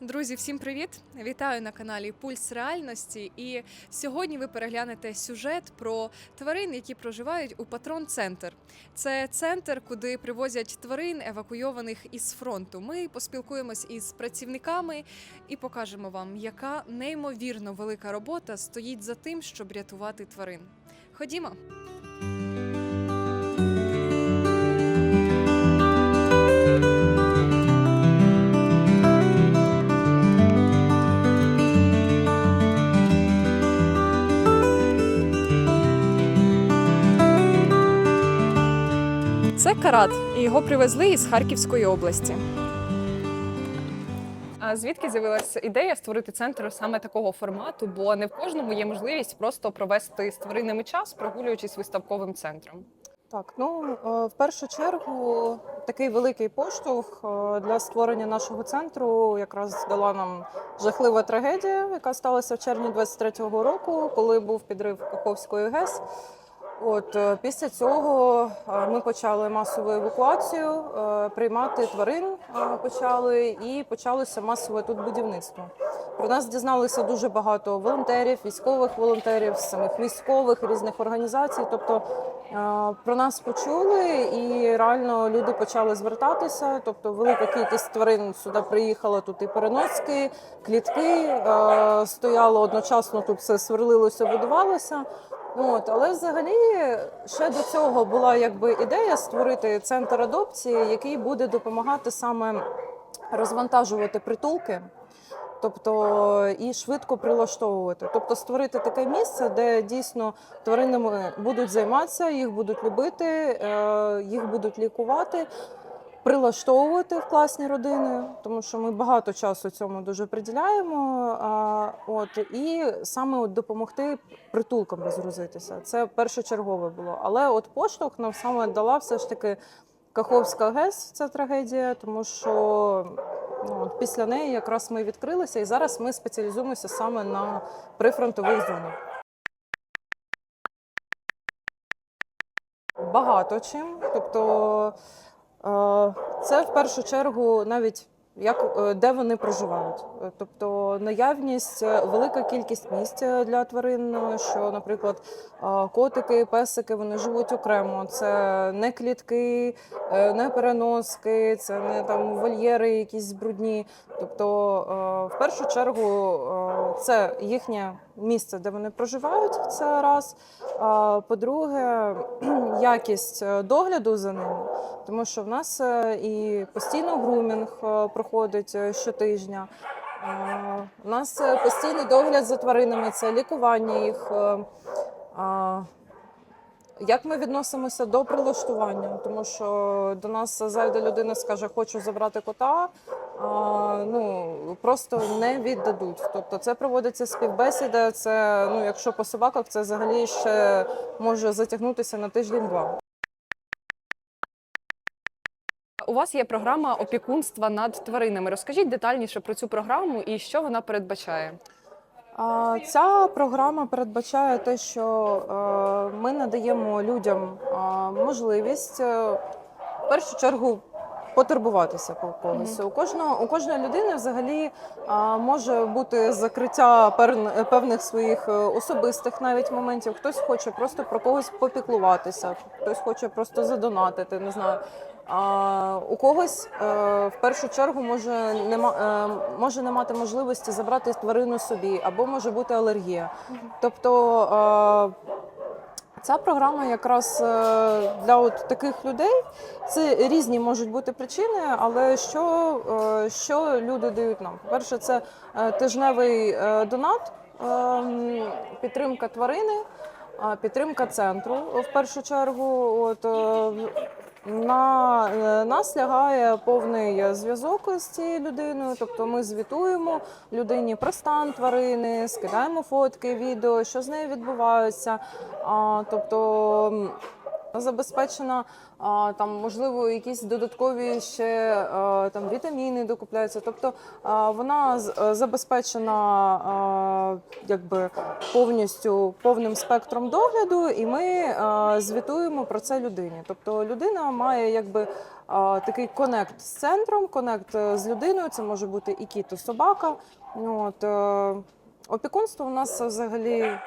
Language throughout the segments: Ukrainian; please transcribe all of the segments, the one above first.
Друзі, всім привіт! Вітаю на каналі Пульс Реальності. І сьогодні ви переглянете сюжет про тварин, які проживають у Патрон Центр. Це центр, куди привозять тварин, евакуйованих із фронту. Ми поспілкуємось із працівниками і покажемо вам, яка неймовірно велика робота стоїть за тим, щоб рятувати тварин. Ходімо. Карат, і його привезли із Харківської області. А звідки з'явилася ідея створити центр саме такого формату? Бо не в кожному є можливість просто провести з тваринами час, прогулюючись виставковим центром. Так, ну е, в першу чергу такий великий поштовх е, для створення нашого центру якраз дала нам жахлива трагедія, яка сталася в червні 23-го року, коли був підрив Каховської ГЕС. От е, після цього е, ми почали масову евакуацію, е, приймати тварин почали і почалося масове тут будівництво. Про нас дізналися дуже багато волонтерів, військових волонтерів, самих військових різних організацій. Тобто про нас почули, і реально люди почали звертатися. Тобто, велика кількість тварин сюди приїхала. Тут і переноски, клітки стояло одночасно. Тут все сверлилося, будувалося. От, але взагалі ще до цього була якби ідея створити центр адопції, який буде допомагати саме розвантажувати притулки. Тобто і швидко прилаштовувати, тобто створити таке місце, де дійсно тваринами будуть займатися, їх будуть любити, е, їх будуть лікувати, прилаштовувати в класні родини, тому що ми багато часу цьому дуже приділяємо. А, От і саме от допомогти притулкам розгрузитися. Це першочергове було. Але от поштовх нам саме дала все ж таки Каховська ГЕС. Ця трагедія, тому що ну, от після неї якраз ми відкрилися, і зараз ми спеціалізуємося саме на прифронтових зонах. Багато чим. Тобто це в першу чергу навіть як е, де вони проживають. Е, Тобто наявність, е, велика кількість місць е, для тварин, е, що, наприклад, е, котики, песики вони живуть окремо. Це не клітки, е, не переноски, це не там вольєри, якісь брудні. Тобто, е, в першу чергу, е, це їхнє місце, де вони проживають. Це раз. По-друге, якість е, догляду за ними, тому що в нас е, і постійно грумінг е, проходить щотижня. У нас постійний догляд за тваринами, це лікування їх. Як ми відносимося до прилаштування? Тому що до нас зайде людина, скаже, хочу забрати кота, а, ну просто не віддадуть. Тобто це проводиться співбесіда. Це ну, якщо по собаках, це взагалі ще може затягнутися на тиждень-два. У вас є програма опікунства над тваринами. Розкажіть детальніше про цю програму і що вона передбачає. Ця програма передбачає те, що е, ми надаємо людям можливість е, в першу чергу потурбуватися про когось. У кожного у кожної людини взагалі а, може бути закриття пер- певних своїх е, особистих навіть моментів. Хтось хоче просто про когось попіклуватися, хтось хоче просто задонатити, не знаю. А у когось е, в першу чергу може нема е, може не мати можливості забрати тварину собі, або може бути алергія. Тобто ця програма якраз е, для от таких людей це різні можуть бути причини, але що, е, що люди дають нам? По-перше, це е, тижневий донат, підтримка тварини, підтримка центру в першу чергу. От, на е, нас лягає повний зв'язок з цією людиною. Тобто ми звітуємо людині про стан тварини, скидаємо фотки, відео, що з нею відбувається. Тобто забезпечена там, можливо, якісь додаткові ще там вітаміни докупляються. Тобто вона е, забезпечена якби повністю повним спектром догляду, і ми звітуємо про це людині. Тобто людина має якби такий конект з центром, конект е, з людиною. Це може бути і кіт, і собака. От, е, Опікунство у нас взагалі е,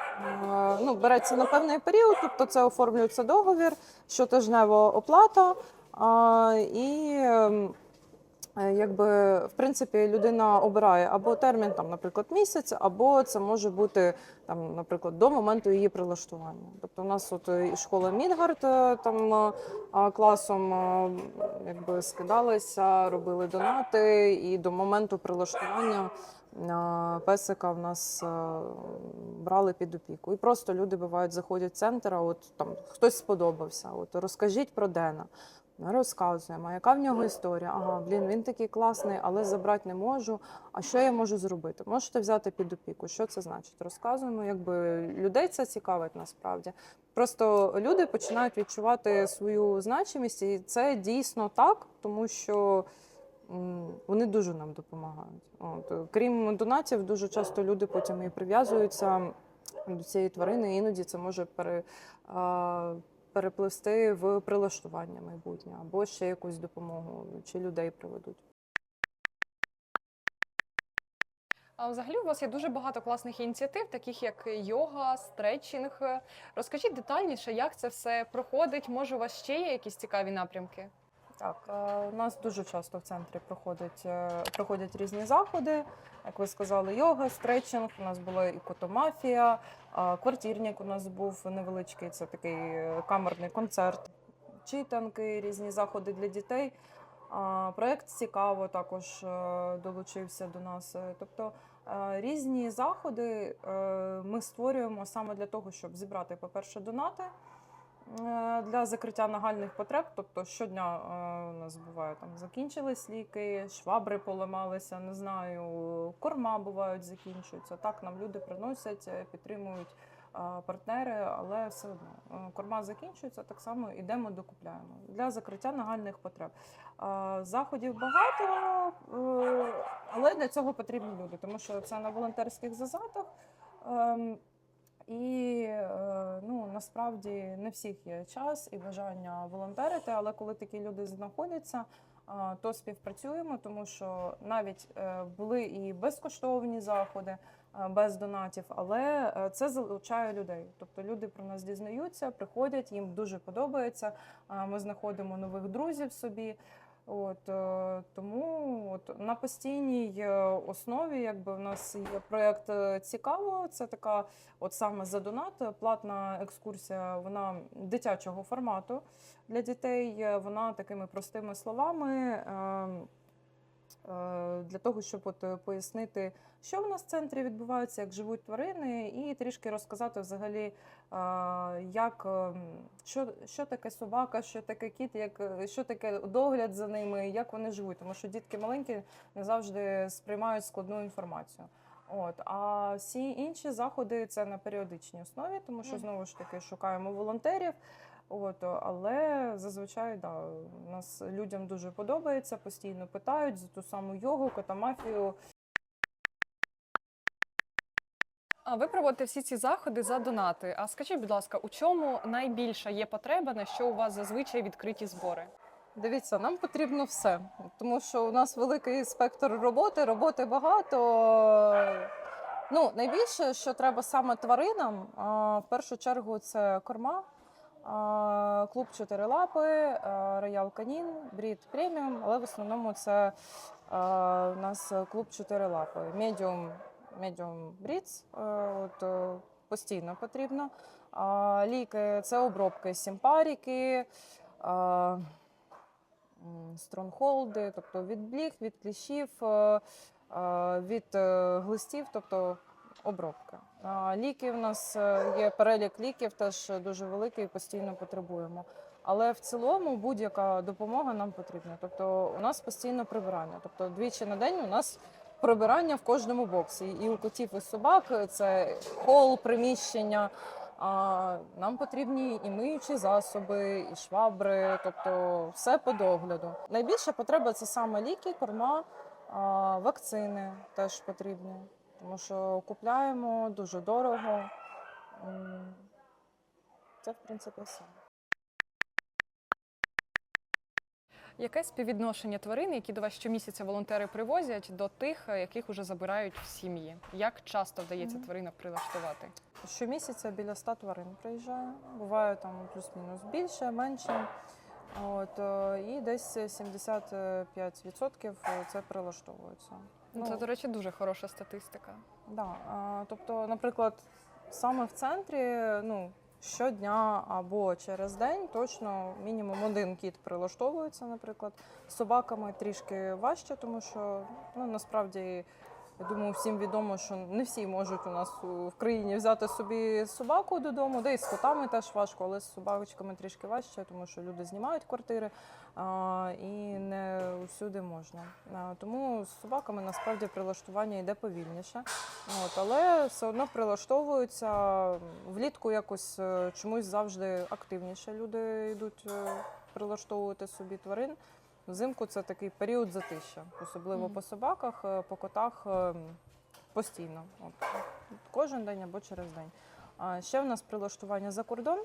ну, береться на певний період, тобто це оформлюється договір, щотижнева оплата. І ем, е, якби в принципі людина обирає або термін, там, наприклад, місяць, або це може бути там, наприклад, до моменту її прилаштування. Тобто, у нас от і школа Мідгард е, там е, класом е, якби скидалися, робили донати, і до моменту прилаштування е, песика в нас е, брали під опіку. І просто люди бувають, заходять в центр, а от там хтось сподобався. От розкажіть про Дена. Ми розказуємо, яка в нього історія. Ага, блін, він такий класний, але забрати не можу. А що я можу зробити? Можете взяти під опіку. Що це значить? Розказуємо, якби людей це цікавить насправді. Просто люди починають відчувати свою значимість, і це дійсно так, тому що вони дуже нам допомагають. От, крім донатів, дуже часто люди потім і прив'язуються до цієї тварини, іноді це може пере, а, перепливсти в прилаштування майбутнє або ще якусь допомогу, чи людей приведуть. А взагалі у вас є дуже багато класних ініціатив, таких як йога, стретчинг. Розкажіть детальніше, як це все проходить. Може, у вас ще є якісь цікаві напрямки? Так, е, у нас дуже часто в центрі проходять, е, проходять різні заходи. Як ви сказали, йога, стретчинг, у нас була і котомафія, квартирник у нас був невеличкий, це такий е, камерний концерт, читанки, різні заходи для дітей. Проект цікаво також долучився до нас. Тобто різні заходи ми створюємо саме для того, щоб зібрати, по-перше, донати е, для закриття нагальних потреб. Тобто щодня е, у нас буває там закінчились ліки, швабри поламалися, не знаю, корма бувають, закінчуються. Так нам люди приносять, е, підтримують е, партнери, але все одно е, корма закінчується, так само йдемо докупляємо для закриття нагальних потреб. Е, Заходів багато, е, але для цього потрібні люди, тому що це на волонтерських засадах. І е, ну, насправді не всіх є час і бажання волонтерити, але коли такі люди знаходяться, то співпрацюємо, тому що навіть е, були і безкоштовні заходи е, без донатів, але е, це залучає людей. Тобто люди про нас дізнаються, приходять, їм дуже подобається. Ми знаходимо нових друзів собі. От е, тому от на постійній е, основі, якби в нас є проєкт е, цікаво. Це така, от саме за донат, платна екскурсія, вона дитячого формату для дітей. Вона такими простими словами. Е, Для того, щоб от е, пояснити, що в нас в центрі відбувається, як живуть тварини, і трішки розказати взагалі, е, як що, що таке собака, що таке кіт, як що таке догляд за ними, як вони живуть. Тому що дітки маленькі не завжди сприймають складну інформацію. От а всі інші заходи це на періодичній основі, тому що знову ж таки шукаємо волонтерів. От, але зазвичай да, нас людям дуже подобається, постійно питають за ту саму йогу, котомафію. А ви проводите всі ці заходи за донати. А скажіть, будь ласка, у чому найбільша є потреба, на що у вас зазвичай відкриті збори? Дивіться, нам потрібно все, тому що у нас великий спектр роботи, роботи багато. Ну, найбільше, що треба саме тваринам, а, в першу чергу це корма, клуб чотирилапи, а, роял канін, брід преміум, але в основному це у нас клуб чотирилапи. Медіум, медіум брідс, от е, постійно потрібно. Ліки це обробки сімпаріки. стронгхолди, тобто від бліг, від кліщів, е, е, від е, глистів, тобто обробки. Ліки в нас е, є перелік ліків, теж дуже великий, постійно потребуємо. Але в цілому будь-яка допомога нам потрібна. Тобто у нас постійно прибирання. Тобто двічі на день у нас прибирання в кожному боксі. І у котів, і собак це хол, приміщення. А нам потрібні і миючі засоби, і швабри, тобто все по догляду. Найбільша потреба це саме ліки, корма, вакцини теж потрібні, тому що купляємо дуже дорого. Це в принципі все. Яке співвідношення тварин, які до вас щомісяця волонтери привозять, до тих, е, яких уже забирають в сім'ї? Як часто вдається Мгм. тваринок прилаштувати? Щомісяця біля 100 тварин приїжджає. Буває там плюс-мінус більше, менше. От, е, і десь 75% це прилаштовується. Ну, це, до речі, дуже хороша статистика. Да. а, Тобто, наприклад, саме в центрі ну, щодня або через день точно мінімум один кіт прилаштовується, наприклад. З собаками трішки важче, тому що ну, насправді. Я думаю, всім відомо, що не всі можуть у нас в країні взяти собі собаку додому, де і з котами теж важко, але з собачками трішки важче, тому що люди знімають квартири а, і не усюди можна. А, тому з собаками насправді прилаштування йде повільніше. От, але все одно прилаштовуються влітку якось е, чомусь завжди активніше. Люди йдуть е, прилаштовувати собі тварин. Взимку це такий період затища, особливо Мгм. по собаках, е, по котах е, постійно. От, кожен день або через день. А ще в нас прилаштування за кордон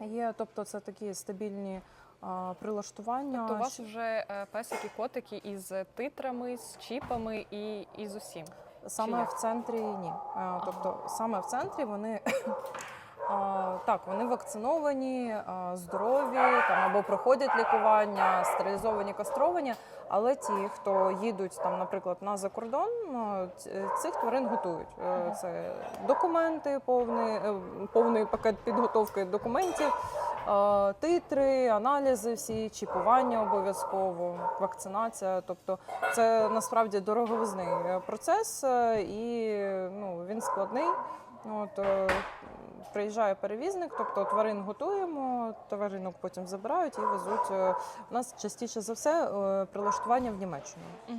є, тобто це такі стабільні а, прилаштування. Тобто у вас вже е, песики, котики із титрами, з чіпами і, і з усім. Саме як? в центрі ні. Е, Тобто саме в центрі вони так, вони вакциновані, здорові там або проходять лікування, стерилізовані, кастровані. Але ті, хто їдуть там, наприклад, на закордон, цих тварин готують. Е, Це документи, повний, е, повний пакет підготовки документів, титри, аналізи, всі чіпування обов'язково, вакцинація. Тобто це насправді дороговизний е, процес, і ну, він складний. От, приїжджає перевізник, тобто тварин готуємо, тваринок потім забирають і везуть. е, У нас частіше за все е, прилаштування в Німеччину. Угу.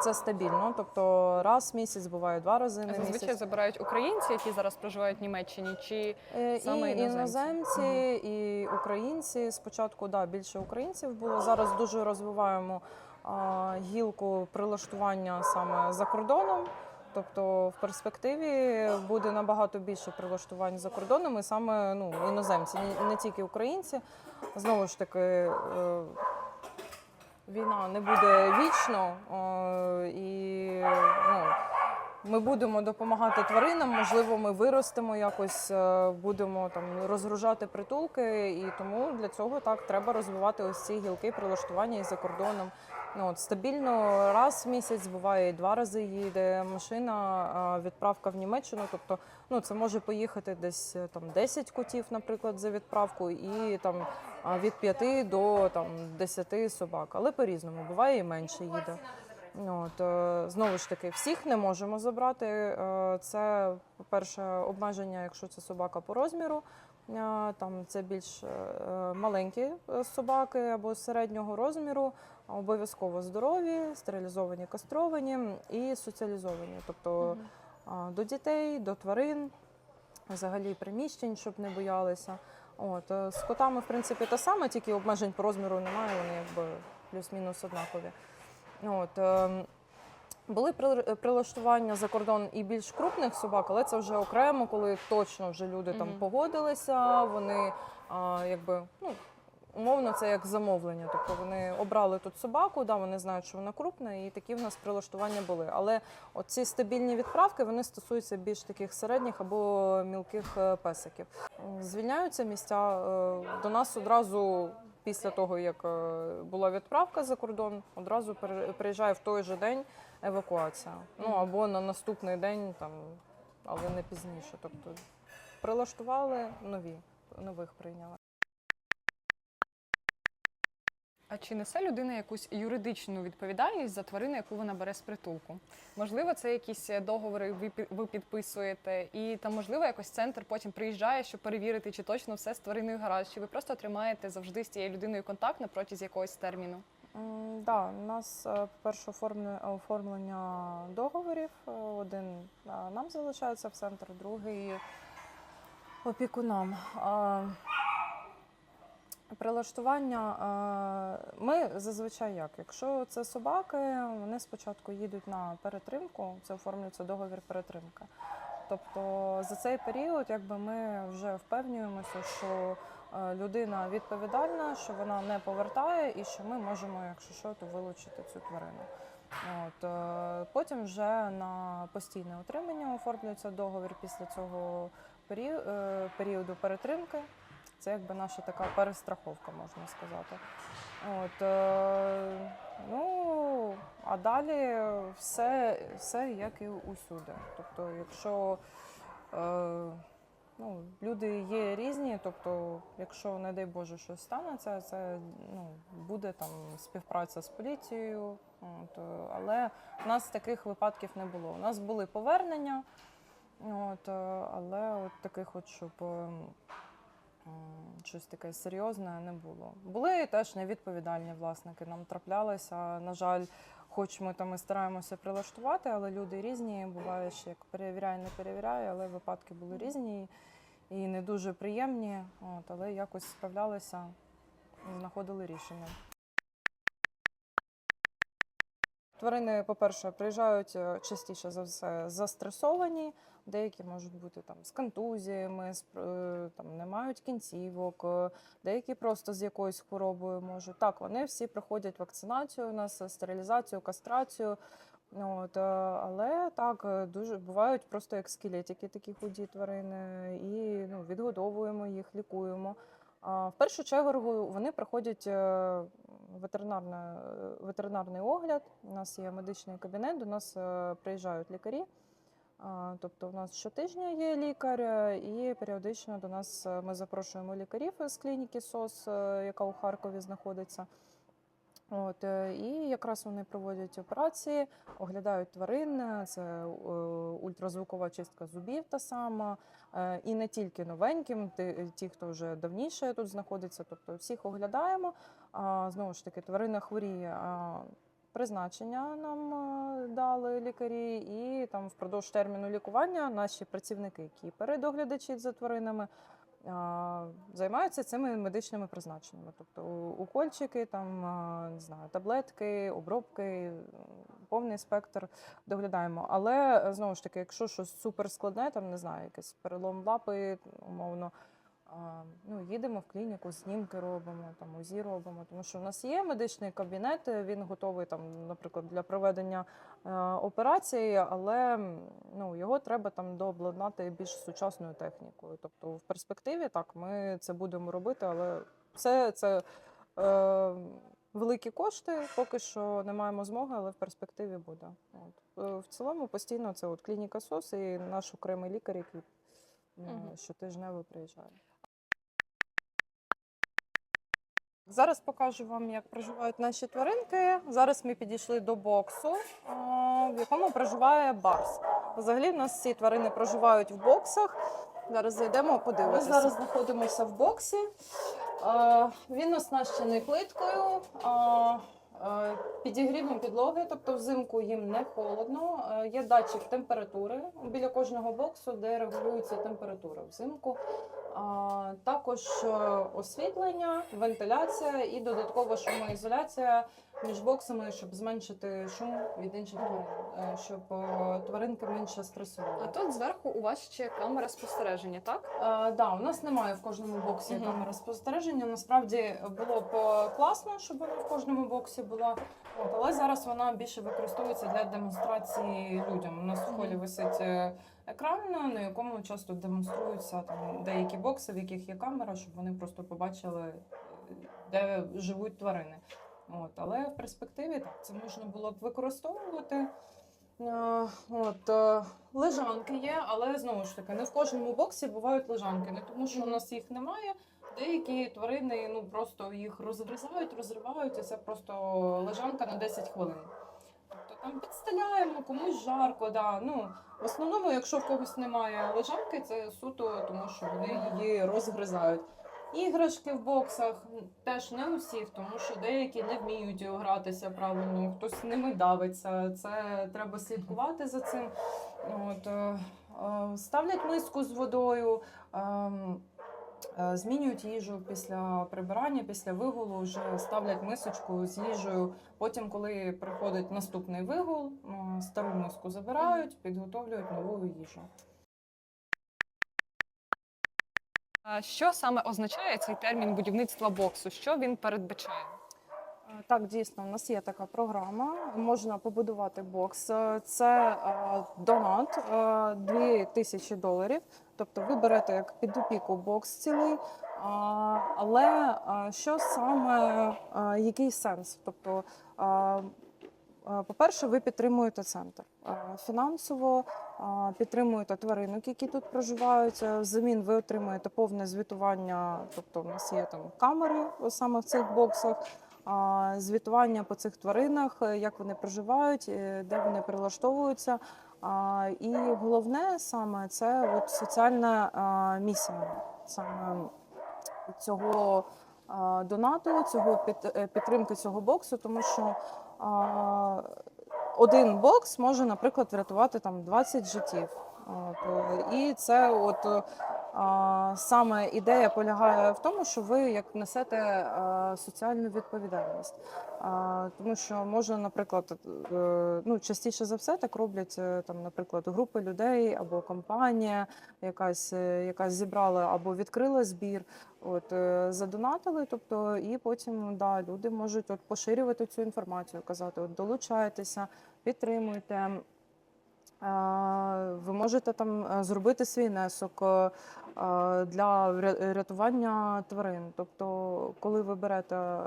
Це стабільно, тобто раз в місяць, буває два рази на Зазвичай забирають українці, які зараз проживають в Німеччині, чи Е, Саме і іноземці. іноземці, і українці. Спочатку да, більше українців було. Зараз дуже розвиваємо а, гілку прилаштування саме за кордоном. Тобто в перспективі буде набагато більше прилаштувань за кордоном, і саме ну, іноземці, не, не тільки українці. Знову ж таки, е, війна не буде вічно, е, і ну, ми будемо допомагати тваринам. Можливо, ми виростемо якось, е, будемо там розгружати притулки, і тому для цього так треба розвивати ось ці гілки прилаштування і за кордоном. Ну от стабільно раз в місяць буває і два рази їде машина, відправка в Німеччину. Тобто, ну це може поїхати десь е, там 10 котів, наприклад, за відправку, і там від 5 до там 10 собак. Але по-різному буває і менше їде. От, е, знову ж таки, всіх не можемо забрати. Е, Це, по-перше, обмеження, якщо це собака по розміру. Е, Там це більш маленькі собаки або середнього розміру, обов'язково здорові, стерилізовані, кастровані і соціалізовані. Тобто а, до дітей, до тварин, взагалі приміщень, щоб не боялися. От, з котами, в принципі, те саме, тільки обмежень по розміру немає, вони якби плюс-мінус однакові. От, ем, були при- прилаштування за кордон і більш крупних собак, але це вже окремо, коли точно вже люди там погодилися, вони а, якби ну. Умовно, це як замовлення. Тобто вони обрали тут собаку, да, вони знають, що вона крупна, і такі в нас прилаштування були. Але оці стабільні відправки вони стосуються більш таких середніх або мілких е, песиків. Звільняються місця е, до нас одразу після того, як е, була відправка за кордон, одразу приїжджає в той же день евакуація. Ну або на наступний день, там, але не пізніше. Тобто прилаштували нові, нових прийняли. А чи несе людина якусь юридичну відповідальність за тварину, яку вона бере з притулку? Можливо, це якісь е, договори ви, ви підписуєте, і там, можливо, якось центр потім приїжджає, щоб перевірити, чи точно все з твариною гаразд, чи ви просто тримаєте завжди з цією людиною контакт на протязі якогось терміну? М, Да, у нас е, по-перше оформлення, договорів. Е, Один нам залишається в центр, другий опікунам. Прилаштування е, ми зазвичай як? Якщо це собаки, вони спочатку їдуть на перетримку, це оформлюється договір перетримки. Тобто за цей період, якби ми вже впевнюємося, що е, людина відповідальна, що вона не повертає, і що ми можемо, якщо що, то вилучити цю тварину. От, е, потім вже на постійне утримання оформлюється договір після цього періоду перетримки. Це якби наша така перестраховка, можна сказати. От, е, ну, а далі все, все як і усюди. Тобто, якщо е, ну, люди є різні, тобто, якщо, не дай Боже, щось станеться, це ну, буде там співпраця з поліцією. От, е, але в нас таких випадків не було. У нас були повернення, от, е, але от таких, от, щоб. Щось таке серйозне не було. Були теж невідповідальні власники. Нам траплялися. На жаль, хоч ми там і стараємося прилаштувати, але люди різні. Буває, що як перевіряє, не перевіряє, але випадки були різні і не дуже приємні. От, але якось справлялися і знаходили рішення. Тварини, по-перше, приїжджають е, частіше за все застресовані. Деякі можуть бути там з контузіями, з, е, там не мають кінцівок, е, деякі просто з якоюсь хворобою можуть. Так, вони всі проходять вакцинацію у нас, е, стерилізацію, кастрацію. От, але так, дуже бувають просто як скелетики, такі худі тварини, і ну, відгодовуємо їх, лікуємо. В першу чергу вони проходять ветеринарний огляд. У нас є медичний кабінет, до нас приїжджають лікарі. Тобто, в нас щотижня є лікар, е, і періодично до нас е, ми запрошуємо лікарів з клініки СОС, е, яка у Харкові знаходиться. От, і якраз вони проводять операції, оглядають тварин, це ультразвукова чистка зубів та сама, і не тільки новеньким, ті, хто вже давніше тут знаходиться, тобто всіх оглядаємо. Знову ж таки, тварина хворіє. Призначення нам е, дали лікарі, і там впродовж терміну лікування наші працівники, які передоглядачі за тваринами, займаються цими медичними призначеннями. Тобто укольчики, там, не знаю, таблетки, обробки, повний спектр доглядаємо. Але е, знову ж таки, якщо щось суперскладне, там не знаю, якийсь перелом лапи, умовно. Ну, їдемо в клініку, знімки робимо, там УЗІ робимо, тому що в нас є медичний кабінет, е, він готовий там, наприклад, для проведення е, операції, але ну, його треба там дообладнати більш сучасною технікою. Тобто, в перспективі так ми це будемо робити, але це, це е, великі кошти. Поки що не маємо змоги, але в перспективі буде. От. Е, В цілому постійно це от клініка СОС і наш окремий лікар, який Мгм. щотижнево приїжджає. Зараз покажу вам, як проживають наші тваринки. Зараз ми підійшли до боксу, в якому проживає барс. Взагалі, в нас всі тварини проживають в боксах. Зараз зайдемо, подивитися. Ми зараз знаходимося в боксі. Він оснащений плиткою. Підігрівом підлоги, тобто взимку їм не холодно. Є датчик температури біля кожного боксу, де регулюється температура взимку. Також е, освітлення, вентиляція і додаткова шумоізоляція між боксами, щоб зменшити шум від інших тварин, е, щоб е, тваринки менше стресували. А тут зверху у вас ще камера спостереження, так? Е, да, у нас немає в кожному боксі Мгм. камери спостереження. Насправді було б класно, щоб вона в кожному боксі була. От, але зараз вона більше використовується для демонстрації людям. У нас в холі висить е, екран, на якому часто демонструються там деякі бокси, в яких є камера, щоб вони просто побачили, е, де живуть тварини. От, але в перспективі так це можна було б використовувати. Е, От, е, лежанки є, але знову ж таки, не в кожному боксі бувають лежанки. Не тому, що у нас їх немає. Деякі тварини ну просто їх розгризають, розривають, і це просто лежанка на 10 хвилин. Тобто там підстеляємо, комусь жарко. Да. Ну, в основному, якщо в когось немає лежанки, це суто, тому що вони її розгризають. Іграшки в боксах теж не усіх, тому що деякі не вміють гратися правильно, хтось ними давиться. Це треба слідкувати за цим. От, е, е, ставлять миску з водою. ем, е, Змінюють їжу після прибирання, після вигулу вже ставлять мисочку з їжею. Потім, коли приходить наступний вигул, стару миску забирають, підготовлюють нову їжу. А Що саме означає цей термін будівництва боксу? Що він передбачає? Е, Так, дійсно, у нас є така програма. Можна побудувати бокс. Е, Це е, донат е, 2000 доларів. Тобто ви берете як під опіку бокс цілий. Але що саме, який сенс? Тобто, по-перше, ви підтримуєте центр фінансово, підтримуєте тваринок, які тут проживають. Взамін ви отримуєте повне звітування. Тобто, у нас є там камери саме в цих боксах звітування по цих тваринах, е, як вони проживають, е, де вони прилаштовуються. І головне саме це от соціальна місія саме цього донату, цього е, підтримки цього боксу, тому що один бокс може, наприклад, врятувати там 20 життів. І це от саме ідея полягає в тому, що ви як несете е, соціальну відповідальність. Тому що можна, наприклад, е, ну частіше за все так роблять е, там, наприклад, групи людей або компанія, якась, е, яка зібрала або відкрила збір, от задонатили. Тобто, і потім да, люди можуть от поширювати цю інформацію, казати, от долучайтеся, підтримуйте. Ви можете там е, зробити свій внесок е, е, для рятування тварин. Тобто, коли ви берете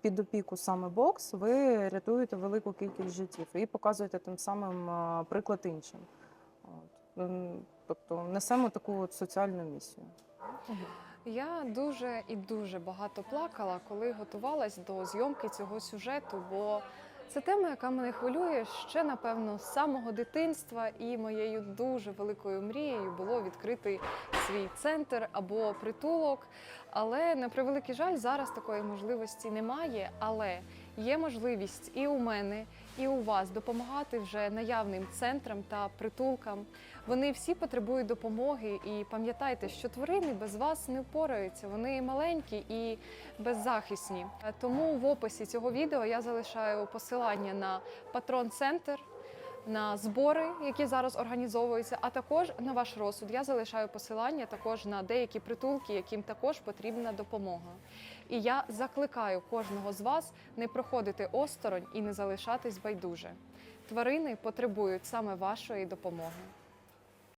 під опіку саме бокс, ви рятуєте велику кількість життів і показуєте тим самим приклад іншим. Тобто несемо таку от соціальну місію. Я дуже і дуже багато плакала, коли готувалась до зйомки цього сюжету, бо це тема, яка мене хвилює ще напевно з самого дитинства, і моєю дуже великою мрією було відкрити свій центр або притулок. Але на превеликий жаль, зараз такої можливості немає. Але є можливість і у мене, і у вас допомагати вже наявним центрам та притулкам. Вони всі потребують допомоги, і пам'ятайте, що тварини без вас не впораються. Вони маленькі і беззахисні. Тому в описі цього відео я залишаю посилання на патрон центр. На збори, які зараз організовуються, а також на ваш розсуд. Я залишаю посилання також на деякі притулки, яким також потрібна допомога. І я закликаю кожного з вас не проходити осторонь і не залишатись байдуже. Тварини потребують саме вашої допомоги.